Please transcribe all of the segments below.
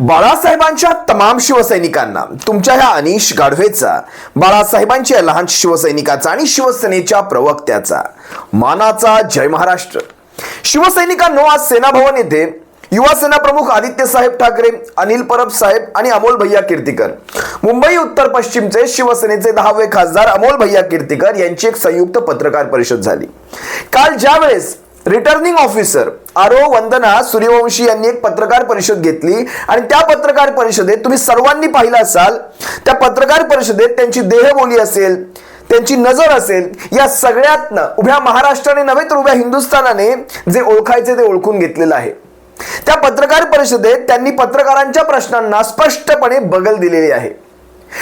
बाळासाहेबांच्या तमाम शिवसैनिकांना तुमच्या ह्या अनिश गाढवेचा बाळासाहेबांच्या लहान शिवसैनिकाचा आणि शिवसेनेच्या प्रवक्त्याचा. मानाचा जय महाराष्ट्र. शिवसैनिकांनो आज सेना भवन येथे युवा सेना प्रमुख आदित्य साहेब ठाकरे अनिल परब साहेब आणि अमोल भैया कीर्तीकर. मुंबई उत्तर पश्चिमचे शिवसेनेचे दहावे खासदार अमोल भैया कीर्तीकर यांची एक संयुक्त पत्रकार परिषद झाली. काल ज्यावेळेस returning officer RO Vandana Suryavanshi यांनी एक पत्रकार परिषद घेतली. आणि त्या पत्रकार परिषदेत तुम्ही सर्वांनी पाहिलं असाल त्या पत्रकार परिषदेत त्यांची देहबोली असेल त्यांची नजर असेल या सगळ्यातनं उभ्या महाराष्ट्राने नव्हे तर उभ्या हिंदुस्थानाने जे ओळखायचे ते ओळखून घेतलेलं आहे. त्या पत्रकार परिषदेत त्यांनी पत्रकारांच्या प्रश्नांना स्पष्टपणे बगल दिलेली आहे.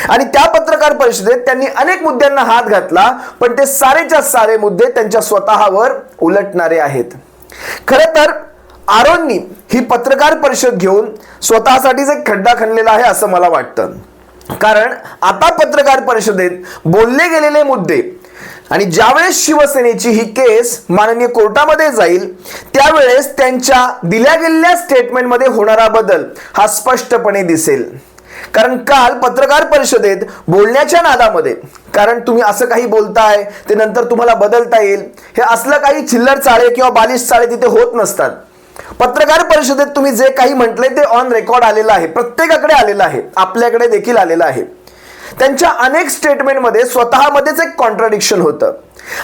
आणि त्या पत्रकार परिषदेत त्यांनी अनेक मुद्द्यांना हात घातला पण ते सारेच्या सारे मुद्दे त्यांच्या स्वतःवर उलटणारे आहेत. खर तर आरोननी ही पत्रकार परिषद घेऊन स्वतःसाठीच एक खड्डा खणलेला आहे असं मला वाटतं. कारण आता पत्रकार परिषदेत बोलले गेलेले मुद्दे आणि ज्यावेळेस शिवसेनेची ही केस माननीय कोर्टामध्ये जाईल त्यावेळेस त्यांच्या दिल्या गेलेल्या स्टेटमेंटमध्ये होणारा बदल हा स्पष्टपणे दिसेल. कारण काल पत्रकार परिषदेत बोलण्याच्या नादामध्ये कारण तुम्ही असं काही बोलताय ते नंतर तुम्हाला बदलता येईल. हे असलं काही चिल्लर चाळे किंवा बालिश चाळे तिथे होत नसतात. पत्रकार परिषदेत तुम्ही जे काही म्हटले ते ऑन रेकॉर्ड आलेलं आहे. प्रत्येकाकडे आलेलं आहे. आपल्याकडे देखील आलेलं आहे. त्यांच्या अनेक स्टेटमेंटमध्ये स्वतःमध्येच एक कॉन्ट्राडिक्शन होतं.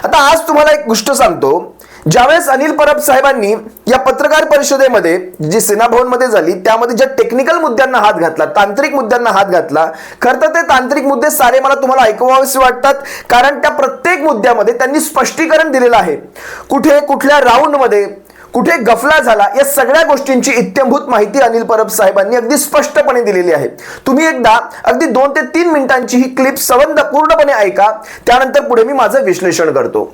आता आज तुम्हाला एक गोष्ट सांगतो. ज्यावेळेस अनिल परब साहेबांनी या पत्रकार परिषदेमध्ये जी सेना भवनमध्ये झाली त्यामध्ये ज्या टेक्निकल मुद्द्यांना हात घातला तांत्रिक मुद्द्यांना हात घातला खरं तर ते तांत्रिक मुद्दे सारे मला तुम्हाला ऐकवावेसे वाटतात कारण त्या प्रत्येक मुद्द्यामध्ये त्यांनी स्पष्टीकरण दिलेलं आहे. कुठे कुठल्या राऊंडमध्ये कुठे गफला झाला या सगळ्या गोष्टींची इत्यंभूत माहिती अनिल परब साहेबांनी अगदी स्पष्टपणे दिलेली आहे. तुम्ही एकदा अगदी दोन ते तीन मिनिटांची ही क्लिप संबंध पूर्णपणे ऐका त्यानंतर पुढे मी माझं विश्लेषण करतो.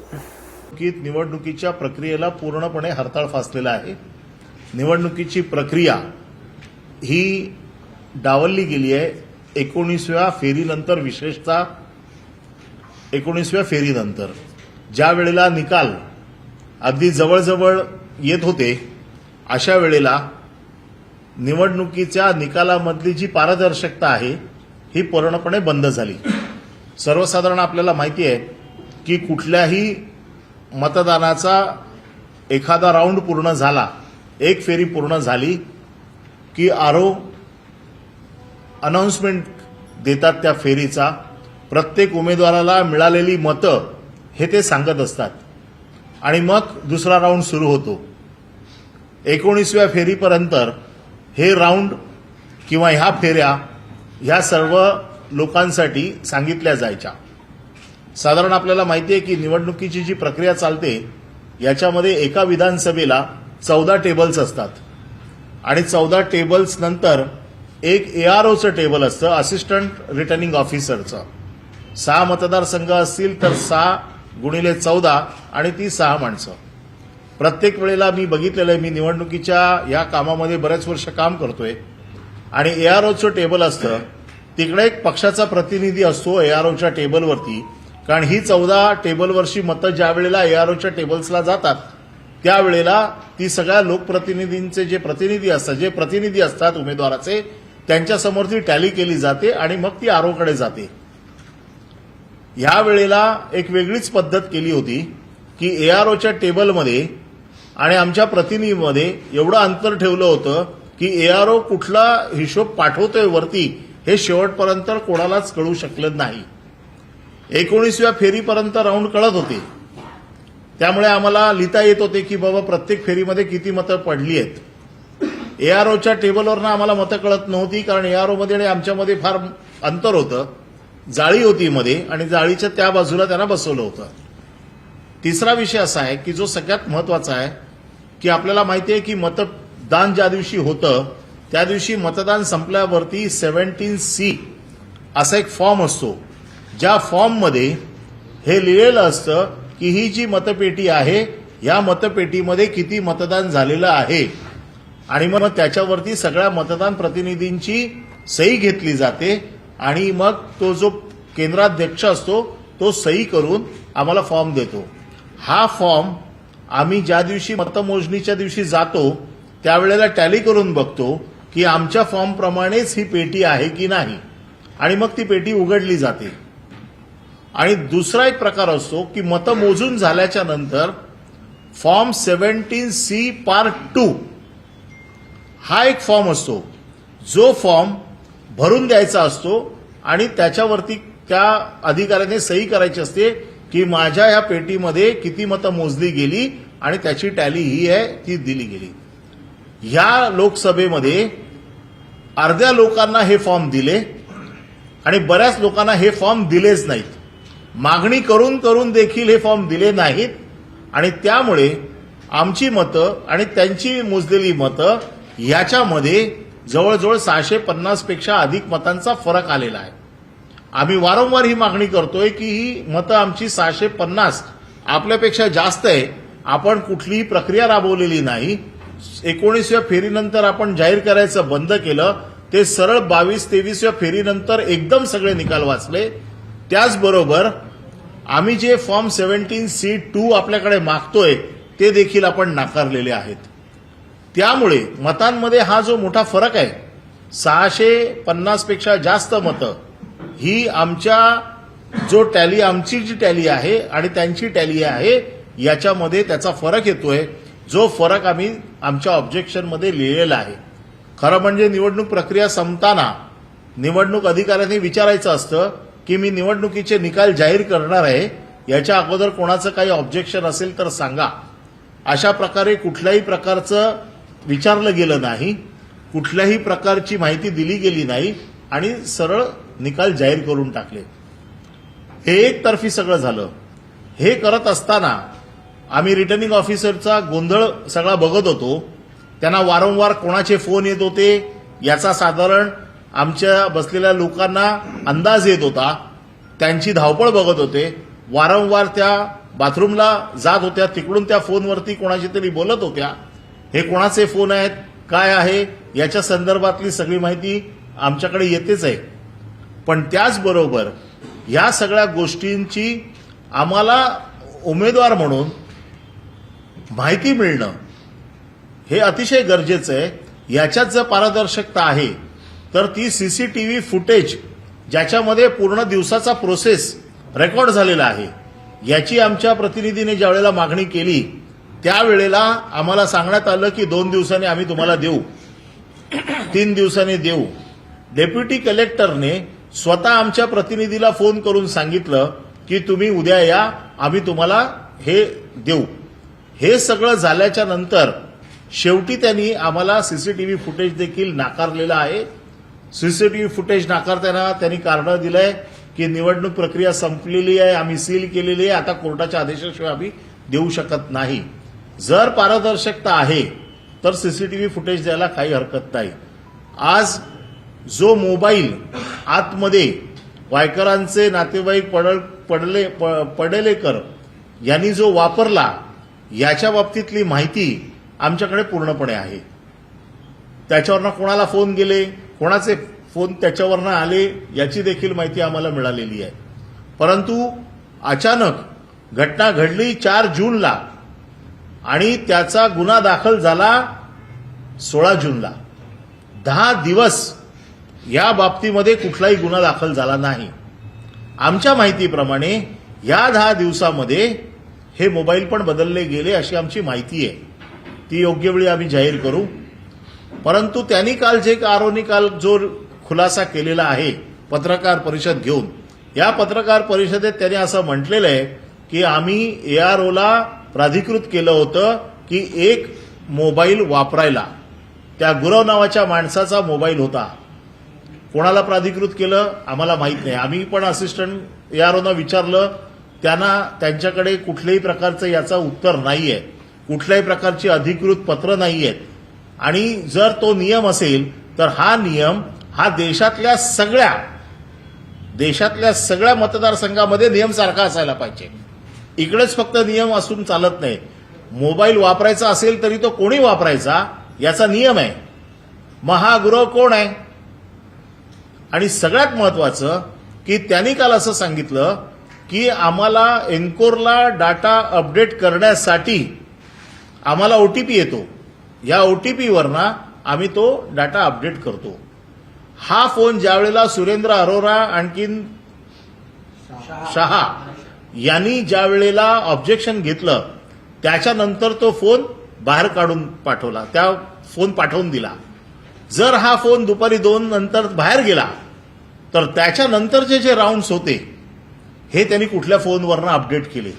निवडणुकीत निवडणुकीच्या प्रक्रियेला पूर्णपणे हरताळ फासलेला आहे. निवडणुकीची प्रक्रिया ही डावलली गेली आहे. एकोणीसव्या फेरीनंतर विशेषतः एकोणीसव्या फेरीनंतर ज्या वेळेला निकाल अगदी जवळजवळ येत होते अशा वेळेला निवडणुकीच्या निकालामधली जी पारदर्शकता आहे ही पूर्णपणे बंद झाली. सर्वसाधारण आपल्याला माहिती आहे की कुठल्याही मतदानाचा एखादा राऊंड पूर्ण झाला एक फेरी पूर्ण झाली की आरो अनाऊन्समेंट देतात त्या फेरीचा प्रत्येक उमेदवाराला मिळालेली मतं हे ते सांगत असतात. आणि मग दुसरा राऊंड सुरू होतो. एकोणीसव्या फेरीपर्यंत हे राऊंड किंवा ह्या फेऱ्या ह्या सर्व लोकांसाठी सांगितल्या जायच्या. साधारण आपल्याला माहिती आहे की निवडणुकीची जी प्रक्रिया चालते याच्यामध्ये एका विधानसभेला चौदा टेबल्स असतात. आणि चौदा टेबल्स नंतर एक एआरओचं टेबल असतं असिस्टंट रिटर्निंग ऑफिसरचं सहा मतदारसंघ असतील तर सहा गुणिले चौदा आणि ती सहा माणसं. प्रत्येक वेळेला मी बघितलेलं आहे मी निवडणुकीच्या या कामामध्ये बरेच वर्ष काम करतोय. आणि एआरओचं टेबल असतं तिकडे एक पक्षाचा प्रतिनिधी असतो एआरओच्या टेबलवरती कारण ही चौदा टेबलवरची मतं ज्या वेळेला एआरओच्या टेबल्सला जातात त्यावेळेला ती सगळ्या लोकप्रतिनिधींचे जे प्रतिनिधी असतात जे प्रतिनिधी असतात उमेदवाराचे त्यांच्यासमोर ती टॅली केली जाते आणि मग ती आरोकडे जाते. ह्या वेळेला एक वेगळीच पद्धत केली होती की एआरओच्या टेबलमध्ये आणि आमच्या प्रतिनिधीमध्ये एवढं अंतर ठेवलं होतं की एआरओ कुठला हिशोब पाठवतोय वरती हे शेवटपर्यंत कोणालाच कळू शकलं नाही. एकोणीसव्या फेरीपर्यंत राऊंड कळत होते. त्यामुळे आम्हाला लिहिता येत होते की बाबा प्रत्येक फेरीमध्ये किती मतं पडली आहेत. एआरओच्या टेबलवरनं आम्हाला मतं कळत नव्हती कारण एआरओमध्ये आणि आमच्यामध्ये फार अंतर होतं. जाळी होती मध्ये आणि जाळीच्या त्या बाजूला त्यांना बसवलं होतं. तिसरा विषय असा आहे की जो सगळ्यात महत्त्वाचा आहे की आपल्याला माहिती आहे की मतदान ज्या दिवशी होतं त्या दिवशी मतदान संपल्यावरती सेव्हन्टीन सी असा एक फॉर्म असतो. ज्या फॉर्ममध्ये हे लिहिलेलं असतं की ही जी मतपेटी आहे या मतपेटीमध्ये किती मतदान झालेलं आहे? आणि मग त्याच्यावरती सगळ्या मतदान प्रतिनिधींची सही घेतली जाते आणि मग तो जो केंद्राध्यक्ष असतो तो सही करून आम्हाला फॉर्म देतो. हा फॉर्म आम्ही ज्या दिवशी मतमोजणीच्या दिवशी जातो त्यावेळेला टॅली करून बघतो की आमच्या फॉर्मप्रमाणेच ही पेटी आहे की नाही. आणि मग ती पेटी उघडली जाते. आणि दुसरा एक प्रकार असतो की मतं मोजून झाल्याच्यानंतर form seventeen C part two हा एक फॉर्म असतो. जो फॉर्म भरून द्यायचा असतो आणि त्याच्यावरती त्या अधिकाऱ्याने सही करायची असते की माझ्या या पेटीमध्ये किती मतं मोजली गेली आणि त्याची टॅली ही आहे ती दिली गेली. ह्या लोकसभेमध्ये अर्ध्या लोकांना हे फॉर्म दिले आणि बऱ्याच लोकांना हे फॉर्म दिलेच नाहीत. मागणी करून करून देखील हे फॉर्म दिले नाहीत. आणि त्यामुळे आमची मतं आणि त्यांची मोजलेली मतं याच्यामध्ये जवळजवळ सहाशे पन्नासपेक्षा अधिक मतांचा फरक आलेला आहे. आम्ही वारंवार ही मागणी करतोय की ही मतं आमची सहाशे पन्नास आपल्यापेक्षा जास्त आहे. आपण कुठलीही प्रक्रिया राबवलेली नाही. एकोणीसव्या फेरीनंतर आपण जाहीर करायचं बंद केलं. ते सरळ बावीस तेवीसव्या फेरीनंतर एकदम सगळे निकाल वाचले. त्याचबरोबर आम्ही जे फॉर्म सेव्हन्टीन सी टू आपल्याकडे मागतोय ते देखील आपण नाकारलेले आहेत. त्यामुळे मतांमध्ये हा जो मोठा फरक आहे सहाशे पन्नासपेक्षा जास्त मतं ही आमच्या जो टॅली आमची जी टॅली आहे आणि त्यांची टॅली आहे याच्यामध्ये त्याचा फरक येतोय जो फरक आम्ही आमच्या ऑब्जेक्शनमध्ये लिहिलेला आहे. खरं म्हणजे निवडणूक प्रक्रिया संपताना निवडणूक अधिकाऱ्यांनी विचारायचं असतं की मी निवडणुकीचे निकाल जाहीर करणार आहे याच्या अगोदर कोणाचं काही ऑब्जेक्शन असेल तर सांगा. अशा प्रकारे कुठल्याही प्रकारचं विचारलं गेलं नाही कुठल्याही प्रकारची माहिती दिली गेली नाही आणि सरळ निकाल जाहीर करून टाकले. हे एकतर्फी सगळं झालं. हे करत असताना आम्ही रिटर्निंग ऑफिसरचा गोंधळ सगळा बघत होतो. त्यांना वारंवार कोणाचे फोन येत होते याचा साधारण आमच्या बसलेल्या लोकांना अंदाज येत होता. त्यांची धावपळ बघत होते. वारंवार त्या बाथरूमला जात होत्या. तिकडून त्या फोनवरती कोणाशी तरी बोलत होत्या. हे कोणाचे फोन आहेत? काय आहे? याच्या संदर्भातली सगळी माहिती आमच्याकडे येतेच आहे. पण त्याचबरोबर या सगळ्या गोष्टींची आम्हाला उमेदवार म्हणून माहिती मिळणं हे अतिशय गरजेचं आहे. याच्यात जर पारदर्शकता आहे तर ती सीसीटीव्ही फुटेज ज्याच्यामध्ये पूर्ण दिवसाचा प्रोसेस रेकॉर्ड झालेला आहे याची आमच्या प्रतिनिधीने ज्यावेळेला मागणी केली त्यावेळेला आम्हाला सांगण्यात आलं की दोन दिवसांनी आम्ही तुम्हाला देऊ. तीन दिवसांनी देऊ. डेप्युटी कलेक्टरने स्वतः आमच्या प्रतिनिधीला फोन करून सांगितलं की तुम्ही उद्या या आम्ही तुम्हाला हे देऊ. हे सगळं झाल्याच्यानंतर शेवटी त्यांनी आम्हाला सीसीटीव्ही फुटेज देखील नाकारलेलं आहे. सीसीटीव्ही फुटेज नाकारताना त्यांनी कारण दिलंय की निवडणूक प्रक्रिया संपलेली आहे आम्ही सील केलेली आहे आता कोर्टाच्या आदेशाशिवाय आम्ही देऊ शकत नाही. जर पारदर्शकता आहे तर सीसीटीव्ही फुटेज द्यायला काही हरकत नाही. आज जो मोबाईल आतमध्ये वायकरांचे नातेवाईक पडल पडले पडलेकर यांनी जो वापरला याच्या बाबतीतली माहिती आमच्याकडे पूर्णपणे आहे. त्याच्यावरनं कोणाला फोन गेले? कोणाचे फोन त्याच्यावरनं आले याची देखील माहिती आम्हाला मिळालेली आहे. परंतु अचानक घटना घडली चार जूनला आणि त्याचा गुन्हा दाखल झाला सोळा जूनला. दहा दिवस या बाबतीमध्ये कुठलाही गुन्हा दाखल झाला नाही. आमच्या माहितीप्रमाणे या दहा दिवसामध्ये हे मोबाईल पण बदलले गेले अशी आमची माहिती आहे. ती योग्य वेळी आम्ही जाहीर करू. परंतु त्यांनी काल जे आरोनी काल जो खुलासा केलेला आहे पत्रकार परिषद घेऊन या पत्रकार परिषदेत त्यांनी असं म्हटलेलं आहे की आम्ही एआरओला प्राधिकृत केलं होतं की एक मोबाईल वापरायला. त्या गुरव नावाच्या माणसाचा मोबाईल होता. कोणाला प्राधिकृत केलं? आम्हाला माहीत नाही. आम्ही पण असिस्टंट एआरओनं विचारलं. त्यांना त्यांच्याकडे कुठल्याही प्रकारचं याचं उत्तर नाही आहे कुठल्याही प्रकारची अधिकृत पत्र नाही आहेत आणि जर तो नियम असेल तर हा नियम हा देशातल्या सगळ्या देशातल्या सगळ्या मतदारसंघामध्ये नियम सारखा असायला पाहिजे. इकडेच फक्त नियम असून चालत नाही मोबाईल वापरायचा असेल तरी तो कोणी वापरायचा याचा नियम आहे. महागुरव कोण आहे? आणि सगळ्यात महत्वाचं की त्यांनी काल असं सांगितलं की आम्हाला एन्कोरला डाटा अपडेट करण्यासाठी आम्हाला ओटीपी येतो. या ओटीपीवरनं आम्ही तो डाटा अपडेट करतो. हा फोन ज्या वेळेला सुरेंद्र अरोरा आणखीन शहा यांनी ज्या वेळेला ऑब्जेक्शन घेतलं त्याच्यानंतर तो फोन बाहेर काढून पाठवला त्या फोन पाठवून दिला. जर हा फोन दुपारी दोन नंतर बाहेर गेला तर त्याच्यानंतरचे जे राऊंड्स होते हे त्यांनी कुठल्या फोनवरनं अपडेट केले?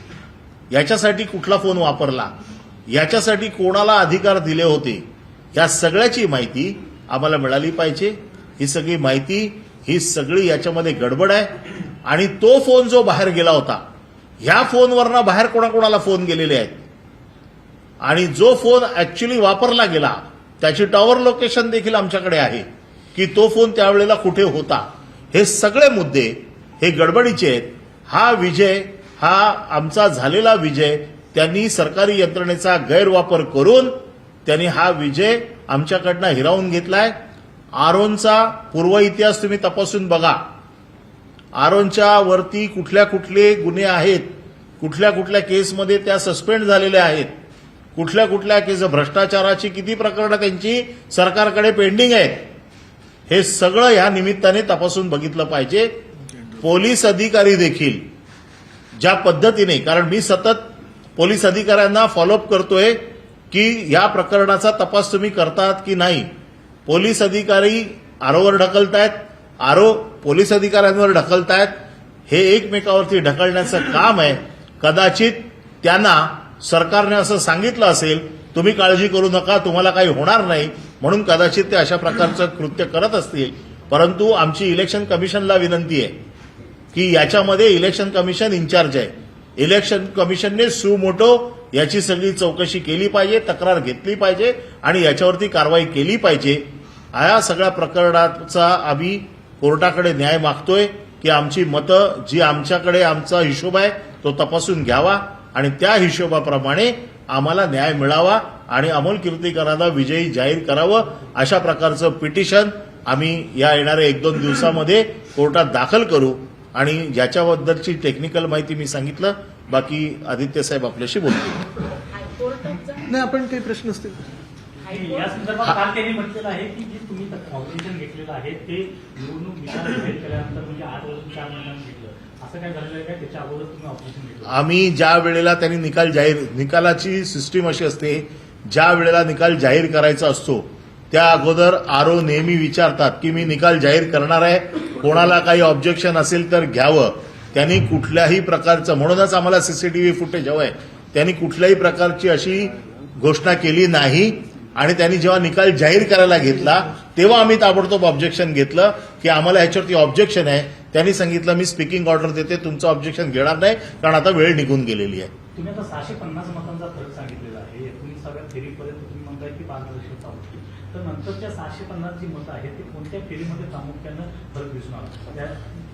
याच्यासाठी कुठला फोन वापरला? याच्यासाठी कोणाला अधिकार दिले होते या सगळ्याची माहिती आम्हाला मिळाली पाहिजे. ही सगळी माहिती ही सगळी याच्यामध्ये गडबड आहे. आणि तो फोन जो बाहेर गेला होता ह्या फोनवरनं बाहेर कोणाकोणाला फोन गेलेले आहेत? आणि जो फोन ऍक्च्युली वापरला गेला त्याची टॉवर लोकेशन देखील आमच्याकडे आहे की तो फोन त्यावेळेला कुठे होता? हे सगळे मुद्दे हे गडबडीचे आहेत. हा विजय हा आमचा झालेला विजय त्यांनी सरकारी यंत्रणेचा गैरवापर करून त्यांनी हा विजय आमच्याकडनं हिरावून घेतलाय. आरोनचा पूर्व इतिहास तुम्ही तपासून बघा. आरोनच्या वरती कुठल्या कुठले गुन्हे आहेत कुठल्या कुठल्या केसमध्ये त्या सस्पेंड झालेल्या आहेत कुठल्या कुठल्या केस भ्रष्टाचाराची किती प्रकरणं त्यांची सरकारकडे पेंडिंग आहेत हे सगळं ह्या निमित्ताने तपासून बघितलं पाहिजे. पोलीस अधिकारी देखील ज्या पद्धतीने कारण मी सतत पोलीस अधिकाऱ्यांना फॉलोअप करतोय की या प्रकरणाचा तपास तुम्ही करतात की नाही. पोलीस अधिकारी आरोवर ढकलतायत आरो पोलीस अधिकाऱ्यांवर ढकलतायत. हे एकमेकावरती ढकलण्याचं काम आहे. कदाचित त्यांना सरकारने असं सांगितलं असेल तुम्ही काळजी करू नका तुम्हाला काही होणार नाही म्हणून कदाचित ते अशा प्रकारचं कृत्य करत असतील. परंतु आमची इलेक्शन कमिशनला विनंती आहे की याच्यामध्ये इलेक्शन कमिशन इन्चार्ज आहे. इलेक्शन कमिशनने सुमोटो याची सगळी चौकशी केली पाहिजे तक्रार घेतली पाहिजे आणि याच्यावरती कारवाई केली पाहिजे. या सगळ्या प्रकरणाचा आम्ही कोर्टाकडे न्याय मागतोय की आमची मतं जी आमच्याकडे आमचा हिशोब आहे तो तपासून घ्यावा आणि त्या हिशोबाप्रमाणे आम्हाला न्याय मिळावा आणि अमोल कीर्तीकरांना विजयी जाहीर करावं अशा प्रकारचं पिटिशन आम्ही या येणाऱ्या एक दोन दिवसामध्ये कोर्टात दाखल करू. आणि याच्याबद्दलची टेक्निकल माहिती मी सांगितलं. बाकी आदित्य साहेब आपल्याशी बोलतील. हायकोर्टाचा नाही आपण काही प्रश्न असतील. हायकोर्ट या संदर्भात काल त्यांनी म्हटलेलं आहे की जे तुम्ही ऑब्जेक्शन घेतलेलं आहे ते निवडणूक निकाल जाहीर केल्यानंतर म्हणजे आठ वाजून चार महिन्यांनी घेतलं. असं काय झालेलं आहे का? त्याच्या अगोदर तुम्ही ऑब्जेक्शन घेतलं आम्ही ज्या वेळेला त्यांनी निकाल जाहीर निकालाची सिस्टीम अशी असते ज्या वेळेला निकाल जाहीर करायचा असतो त्या अगोदर आरो नेहमी विचारतात की मी निकाल जाहीर करणार आहे कोणाला काही ऑब्जेक्शन असेल तर घ्यावं. त्यांनी कुठल्याही प्रकारचं म्हणूनच आम्हाला सीसीटीव्ही फुटेज हवंय. त्यांनी कुठल्याही प्रकारची अशी घोषणा केली नाही. आणि त्यांनी जेव्हा निकाल जाहीर करायला घेतला तेव्हा आम्ही ताबडतोब ऑब्जेक्शन घेतलं की आम्हाला ह्याच्यावरती ऑब्जेक्शन आहे. त्यांनी सांगितलं मी स्पीकिंग ऑर्डर देते तुमचं ऑब्जेक्शन घेणार नाही कारण आता वेळ निघून गेलेली आहे. तुम्ही आता सहाशे पन्नास मतांचा फरक सांगितलेला आहे. एकोणीसाव्या फेरीपर्यंत तुम्ही म्हणताय की पारदर्शकता तर नंतरच्या सहाशे पन्नास जी मतं आहेत ते कोणत्या फेरीमध्ये प्रामुख्यानं फरक दिसून आला त्या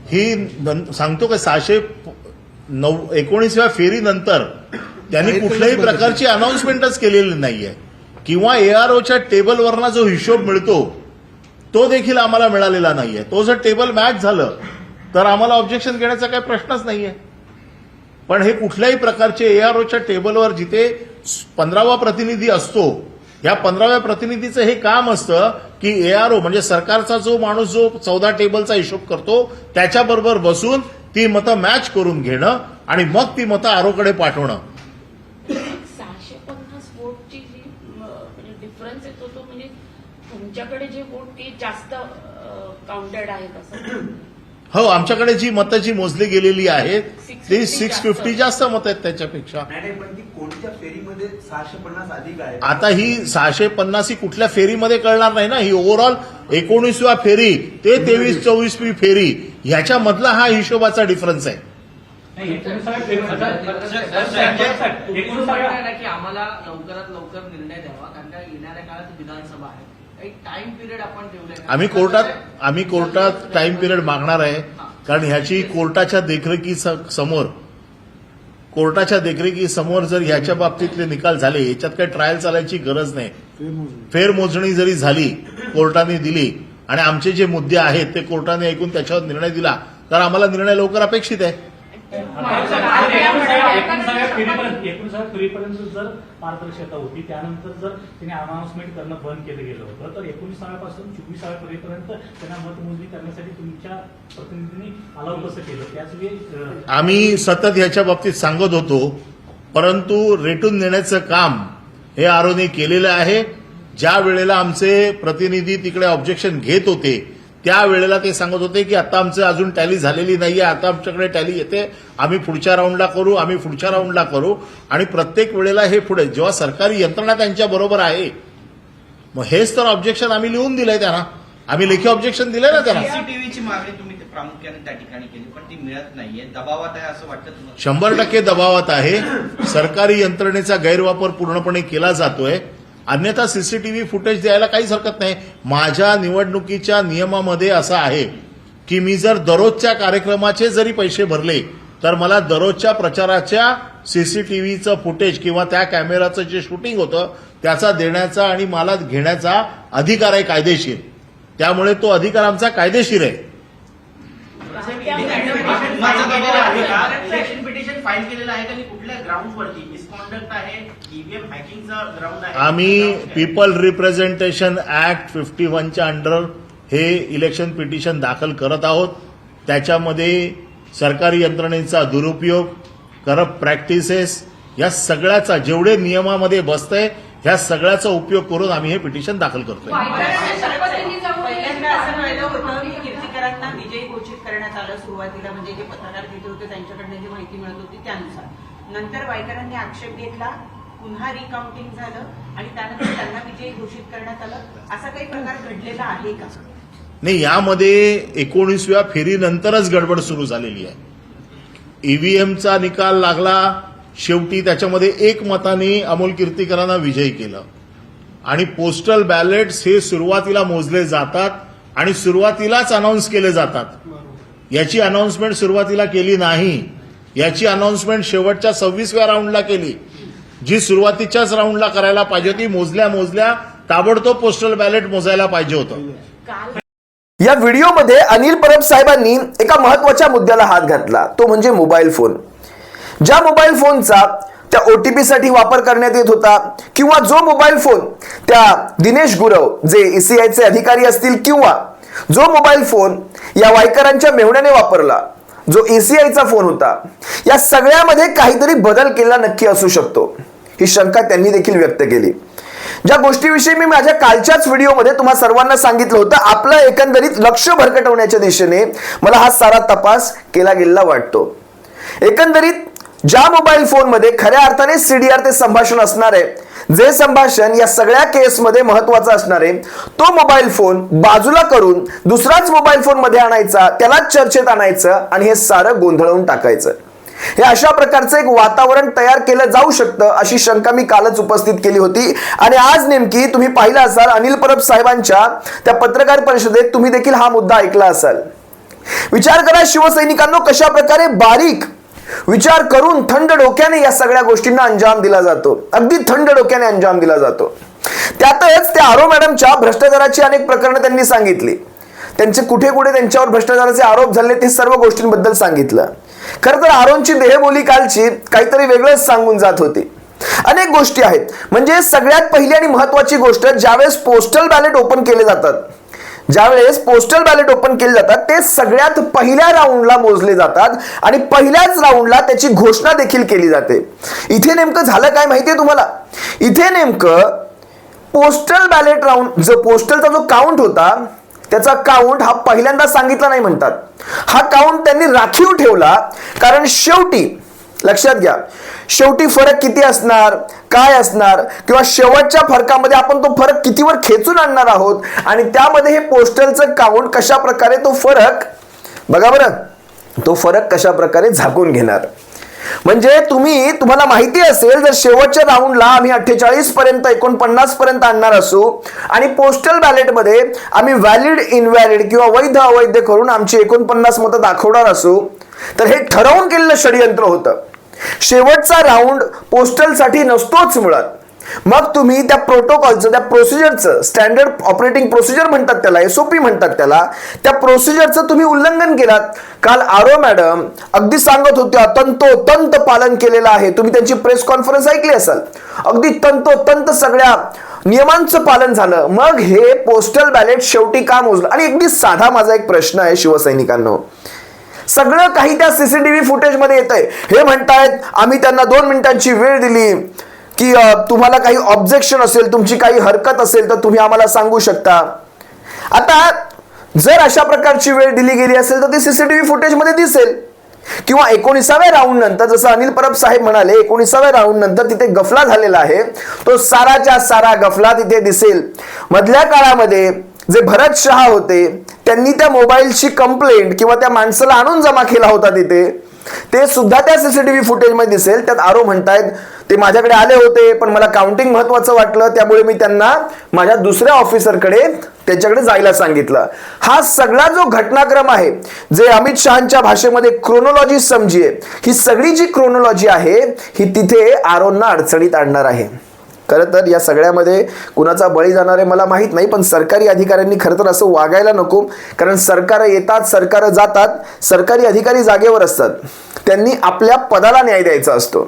ही नं- सांगतो का सहाशे नऊ एकोणीसव्या फेरीनंतर त्यांनी कुठल्याही प्रकारची अनाउन्समेंटच केलेली नाहीये. किंवा एआरओच्या टेबलवरना जो हिशोब मिळतो तो देखील आम्हाला मिळालेला नाहीये. तो जर टेबल मॅच झालं तर आम्हाला ऑब्जेक्शन घेण्याचा काही प्रश्नच नाहीये. पण हे कुठल्याही प्रकारचे एआरओच्या टेबलवर जिथे पंधरावा प्रतिनिधी असतो या पंधराव्या प्रतिनिधीचं हे काम असतं की एआरओ म्हणजे सरकारचा जो माणूस जो चौदा टेबलचा हिशोब करतो त्याच्याबरोबर बसून ती मतं मॅच करून घेणं आणि मग ती मतं आरोकडे पाठवणं. सहाशे पन्नास वोटची जी डिफरन्स म्हणजे येतो तो म्हणजे तुमच्याकडे जे वोट ती जास्त काउंटेड आहेत असं. हो आमच्याकडे जी मतं जी मोजली गेलेली आहेत ती 650 सिक्स फिफ्टी जास्त मतं आहेत त्याच्यापेक्षा नाही नाही, पण ती कोणत्या फेरीमध्ये सहाशे पन्नास अधिक आहे आता ही सहाशे पन्नास ही कुठल्या फेरीमध्ये कळणार नाही ना ही ओव्हरऑल एकोणीसव्या फेरी ते तेवीस चोवीसवी फेरी ह्याच्या मधला हा हिशोबाचा डिफरन्स आहे नाही की आम्हाला लवकरात लवकर निर्णय द्यावा कारण का येणाऱ्या काळात विधानसभा आहे एक टाइम पिरियड आपण ठेवलाय आम्ही कोर्टात आम्ही कोर्टात टाइम पिरियड मागणार आहे. कारण ह्याची कोर्टाच्या देखरेखी समोर कोर्टाच्या देखरेखी समोर जर ह्याच्या बाबतीतले निकाल झाले याच्यात काही ट्रायल चालायची गरज नाही. फेरमोजणी जरी झाली कोर्टाने दिली आणि आमचे जे मुद्दे आहेत ते कोर्टाने ऐकून त्याच्यावर निर्णय दिला तर आम्हाला निर्णय लवकर अपेक्षित आहे. एकोणीसाव्या फेरीपर्यंत जर पारदर्शकता होती त्यानंतर जर त्यांनी अनाउन्समेंट करणं बंद केलं गेलं होतं तर एकोणीसाव्यापासून चोवीसाव्या फेरीपर्यंत त्यांना मतमोजणी करण्यासाठी तुमच्या प्रतिनिधींनी अलाव कसं केलं? त्याच वेळी आम्ही सतत याच्या बाबतीत सांगत होतो परंतु रेटून देण्याचं काम हे आरोने केलेलं आहे. ज्या वेळेला आमचे प्रतिनिधी तिकडे ऑब्जेक्शन घेत होते त्या वेळेला ते सांगत होते की आता आमचं अजून टॅली झालेली नाहीये आता आमच्याकडे टॅली येते आम्ही पुढच्या राऊंडला करू आम्ही पुढच्या राऊंडला करू. आणि प्रत्येक वेळेला हे पुढे जेव्हा सरकारी यंत्रणा त्यांच्या बरोबर आहे मग हेच तर ऑब्जेक्शन आम्ही लिहून दिलंय त्यांना. आम्ही लेखी ऑब्जेक्शन दिलंय ना त्यांना. सीसीटीव्हीची मागणी तुम्ही ते प्रामुख्याने त्या ठिकाणी केली पण ती मिळत नाहीये. दबावात आहे असं वाटतं तुम्हाला? शंभर टक्के दबावात आहे. सरकारी यंत्रणेचा गैरवापर पूर्णपणे केला जातोय. अन्यथा सीसीटीव्ही फुटेज द्यायला काहीच हरकत नाही. माझ्या निवडणुकीच्या नियमामध्ये असं आहे की मी जर दररोजच्या कार्यक्रमाचे जरी पैसे भरले तर मला दररोजच्या प्रचाराच्या सीसीटीव्हीचं फुटेज किंवा त्या कॅमेराचं जे शूटिंग होतं त्याचा देण्याचा आणि मला घेण्याचा अधिकार आहे कायदेशीर. त्यामुळे तो अधिकार आमचा कायदेशीर आहे. फाईल केलेलं आहे कुठल्या ग्राउंड वरती मिसकॉन्डक्ट आहे ईव्हीएम हॅकिंगचा ग्राउंड आहे आम्ही पीपल रिप्रेझेंटेशन ऍक्ट फिफ्टी वनच्या अंडर हे इलेक्शन पिटिशन दाखल करत आहोत. त्याच्यामध्ये सरकारी यंत्रणेचा दुरुपयोग करप्ट प्रॅक्टिसेस या सगळ्याचा जेवढे नियमामध्ये बसतंय ह्या सगळ्याचा उपयोग करून आम्ही हे पिटिशन दाखल करतोय. असं कळलं होतं की कीर्तिकरांना विजयी घोषित करण्यात आलं सुरुवातीला म्हणजे जे पत्रकार घेत होते त्यांच्याकडनं जी माहिती मिळत होती त्यानुसार. नंतर वायकरांनी आक्षेप घेतला पुन्हा रिकाउंटिंग झालं आणि त्यानंतर त्यांना विजयी घोषित करण्यात आलं. असा काही प्रकार घडलेला आहे का? नाही यामध्ये एकोणीसव्या फेरीनंतरच गडबड सुरू झालेली आहे. ईव्हीएमचा निकाल लागला शेवटी त्याच्यामध्ये एक मताने अमोल कीर्तीकरांना विजयी केलं. आणि पोस्टल बॅलेट्स हे सुरुवातीला मोजले जातात आणि सुरुवातीलाच अनाऊन्स केले जातात. याची अनाऊन्समेंट सुरुवातीला केली नाही. याची अनाऊन्समेंट शेवटच्या सव्वीसव्या राऊंडला केली. जी सुरुवातीच्याच राऊंडला करायला पाहिजे होती मोजल्या मोजल्या ताबडतोब पोस्टल बॅलेट मोजायला पाहिजे होतं. या व्हिडिओमध्ये अनिल परब साहेबांनी एका महत्त्वाच्या मुद्द्याला हात घातला. तो म्हणजे मोबाईल फोन ज्या मोबाईल फोनचा त्या ओटीपी साठी वापर करण्यात येत होता किंवा जो मोबाईल फोन त्या दिनेश गुरव जे ईसीआयचे अधिकारी असतील किंवा जो मोबाईल फोन या वायकरांच्या मेहण्याने वापरला जो ईसीआयचा फोन होता या सगळ्यामध्ये काहीतरी बदल केला नक्की असू शकतो. ही शंका त्यांनी देखील व्यक्त केली. ज्या गोष्टीविषयी मी माझ्या कालच्याच व्हिडिओमध्ये तुम्हा सर्वांना सांगितलं होतं आपलं एकंदरीत लक्ष भरकटवण्याच्या दिशेने मला हा सारा तपास केला गेलेला वाटतो. एकंदरीत ज्या मोबाईल फोनमध्ये खऱ्या अर्थाने सीडीआर ते संभाषण असणार आहे जे संभाषण या सगळ्या केसमध्ये महत्वाचं असणार आहे तो मोबाईल फोन बाजूला करून दुसराच मोबाईल फोनमध्ये आणायचा त्यालाच चर्चेत आणायचं आणि हे सारं गोंधळवून टाकायचं. हे अशा प्रकारचं एक वातावरण तयार केलं जाऊ शकतं अशी शंका मी कालच उपस्थित केली होती. आणि आज नेमकी तुम्ही पाहिलं असाल अनिल परब साहेबांच्या त्या पत्रकार परिषदेत तुम्ही देखील हा मुद्दा ऐकला असाल. विचार करा शिवसैनिकांनो कशा प्रकारे बारीक विचार करून थंड डोक्याने या सगळ्या गोष्टींना अंजाम दिला जातो. अगदी थंड डोक्याने अंजाम दिला जातो. त्यातच त्या आरो मॅडमच्या भ्रष्टाचाराची अनेक प्रकरणं त्यांनी सांगितली. त्यांचे कुठे कुठे त्यांच्यावर भ्रष्टाचाराचे आरोप झाले ते सर्व गोष्टींबद्दल सांगितलं. खरं तर आरोनची देहबोली कालची काहीतरी वेगळंच सांगून जात होती. अनेक गोष्टी आहेत. म्हणजे सगळ्यात पहिली आणि महत्वाची गोष्ट ज्यावेळेस पोस्टल बॅलेट ओपन केले जातात ज्यावेळेस पोस्टल बॅलेट ओपन केले जातात ते सगळ्यात पहिल्या राऊंडला मोजले जातात आणि पहिल्याच राऊंडला त्याची घोषणा देखील केली जाते. इथे नेमकं झालं काय माहितीये तुम्हाला? इथे नेमकं पोस्टल बॅलेट राऊंड जो पोस्टलचा जो काउंट होता त्याचा काउंट हा पहिल्यांदा सांगितला नाही म्हणतात. हा काउंट त्यांनी राखीव ठेवला. कारण शेवटी लक्षात घ्या शेवटी फरक किती असणार काय असणार किंवा शेवटच्या फरकामध्ये आपण तो फरक कितीवर खेचून आणणार आहोत आणि त्यामध्ये हे पोस्टलचं काउंट कशा प्रकारे तो फरक बघा बरं तो फरक कशा प्रकारे झाकून घेणार. म्हणजे तुम्ही तुम्हाला माहिती असेल जर शेवटच्या राऊंडला आम्ही अठ्ठेचाळीस पर्यंत एकोणपन्नास पर्यंत आणणार असू आणि पोस्टल बॅलेटमध्ये आम्ही व्हॅलिड इनव्हॅलिड किंवा वैध अवैध करून आमची एकोणपन्नास मतं दाखवणार असू तर हे ठरवून केलेलं षडयंत्र होतं. शेवटचा राऊंड पोस्टलसाठी नसतोच मुळात. मग तुम्ही त्या प्रोटोकॉलचं त्या प्रोसिजरचं स्टँडर्ड ऑपरेटिंग प्रोसिजर म्हणतात त्याला एसओपी म्हणतात त्याला त्या प्रोसिजरचं तुम्ही उल्लंघन केलात. काल आरो मॅडम अगदी सांगत होत्या तंतोतंत पालन केलेलं आहे. तुम्ही त्यांची प्रेस कॉन्फरन्स ऐकली असाल. अगदी तंतोतंत सगळ्या नियमांचं पालन झालं. मग हे पोस्टल बॅलेट शेवटी का मोजलं? आणि अगदी साधा माझा एक प्रश्न आहे शिवसैनिकांनो. सगळं काही त्या सीसीटीव्ही फुटेजमध्ये येत आहे हे म्हणतायत आम्ही त्यांना दोन मिनिटांची वेळ दिली. की तुम्हाला काही ऑब्जेक्शन असेल तुमची काही हरकत असेल तर तुम्ही आम्हाला सांगू शकता. आता जर अशा प्रकारची वेळ दिली गेली असेल तर ती सीसीटीव्ही फुटेजमध्ये दिसेल. किंवा एकोणीसाव्या राऊंड नंतर जसं अनिल परब साहेब म्हणाले एकोणीसाव्या राऊंड नंतर तिथे गफला झालेला आहे. तो साराच्या सारा गफला तिथे दिसेल. मधल्या काळामध्ये जे भरत शहा होते त्यांनी त्या मोबाईलची कंप्लेंट किंवा त्या माणसाला आणून जमा केला होता तिथे. ते सुद्धा त्या सीसीटीव्ही फुटेजमध्ये दिसेल. त्यात आरो म्हणतायत ते माझ्याकडे आले होते पण मला काउंटिंग महत्वाचं वाटलं. त्यामुळे मी त्यांना माझ्या दुसऱ्या ऑफिसरकडे त्याच्याकडे जायला सांगितलं. हा सगळा जो घटनाक्रम आहे जे अमित शहाच्या भाषेमध्ये क्रोनोलॉजी समजिये ही सगळी जी क्रोनोलॉजी आहे ही तिथे आरोंना अडचणीत आणणार आहे. खरं तर या सगळ्यामध्ये कुणाचा बळी जाणार आहे मला माहीत नाही पण सरकारी अधिकाऱ्यांनी खरं तर असं वागायला नको कारण सरकार येतात सरकार जातात सरकारी अधिकारी जागेवर असतात. त्यांनी आपल्या पदाला न्याय द्यायचा असतो.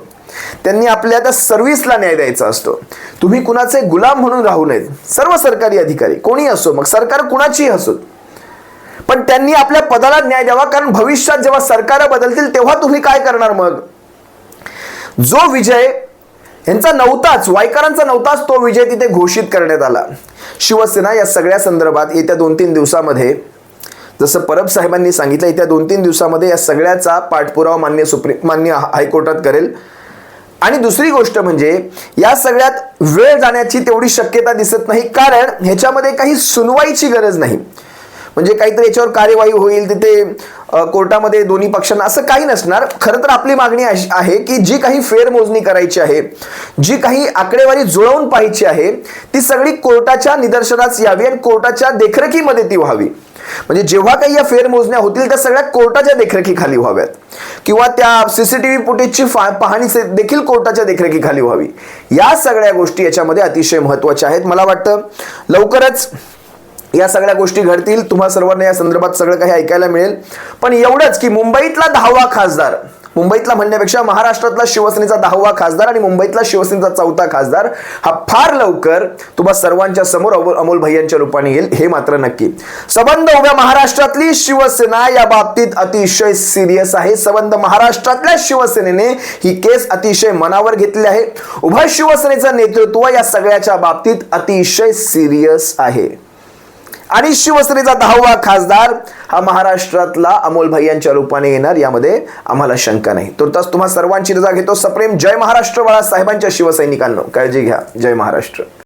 त्यांनी आपल्या त्या सर्व्हिसला न्याय द्यायचा असतो. तुम्ही कुणाचे गुलाम म्हणून राहू नयेत. सर्व सरकारी अधिकारी कोणी असो मग सरकार कुणाचीही असो. पण त्यांनी आपल्या पदाला न्याय द्यावा कारण भविष्यात जेव्हा सरकार बदलतील तेव्हा तुम्ही काय करणार मग? जो विजय यांचा नव्हताच वायकरांचा नव्हताच तो विजय तिथे घोषित करण्यात आला. शिवसेना या सगळ्या संदर्भात येत्या दोन तीन दिवसामध्ये जसं परब साहेबांनी सांगितलं येत्या दोन तीन दिवसामध्ये या सगळ्याचा पाठपुरावा मान्य सुप्रीम मान्य हायकोर्टात करेल. आणि दुसरी गोष्ट म्हणजे या सगळ्यात वेळ जाण्याची तेवढी शक्यता दिसत नाही कारण ह्याच्यामध्ये काही सुनवाईची गरज नाही. म्हणजे काहीतरी याच्यावर कार्यवाही होईल तिथे कोर्टामध्ये दोन्ही पक्षांना असं काही नसणार. खरं तर आपली मागणी अशी आहे की जी काही फेरमोजणी करायची आहे जी काही आकडेवारी जुळवून पाहायची आहे ती सगळी कोर्टाच्या निदर्शनास यावी आणि कोर्टाच्या देखरेखीमध्ये ती व्हावी. म्हणजे जेव्हा काही या फेरमोजण्या होतील त्या सगळ्या कोर्टाच्या देखरेखीखाली व्हाव्यात. किंवा त्या सीसीटीव्ही फुटेजची फा पाहणी से- देखील कोर्टाच्या देखरेखीखाली व्हावी. या सगळ्या गोष्टी याच्यामध्ये अतिशय महत्त्वाच्या आहेत. मला वाटतं लवकरच या सगळ्या गोष्टी घडतील. तुम्हा सर्वांना या संदर्भात सगळं काही ऐकायला मिळेल. पण एवढंच की मुंबईतला दहावा खासदार मुंबईतला म्हणण्यापेक्षा महाराष्ट्रातला शिवसेनेचा दहावा खासदार आणि मुंबईतला शिवसेनेचा चौथा खासदार हा फार लवकर तुम्हा सर्वांच्या समोर अमोल अमोल भैयांच्या रूपाने येईल हे मात्र नक्की. सबंध उभ्या महाराष्ट्रातली शिवसेना या बाबतीत अतिशय सिरियस आहे. सबंध महाराष्ट्रातल्या शिवसेनेने ही केस अतिशय मनावर घेतली आहे. उभय शिवसेनेचं नेतृत्व या सगळ्याच्या बाबतीत अतिशय सिरियस आहे. आणि शिवसेनेचा दहावा खासदार हा महाराष्ट्रातला अमोल भाई यांच्या रूपाने येणार. यामध्ये आम्हाला शंका नाही. तुर्तास तुम्हा सर्वांची रजा घेतो. सप्रेम जय महाराष्ट्र बाळासाहेबांच्या शिवसैनिकांनो. काळजी घ्या. जय महाराष्ट्र.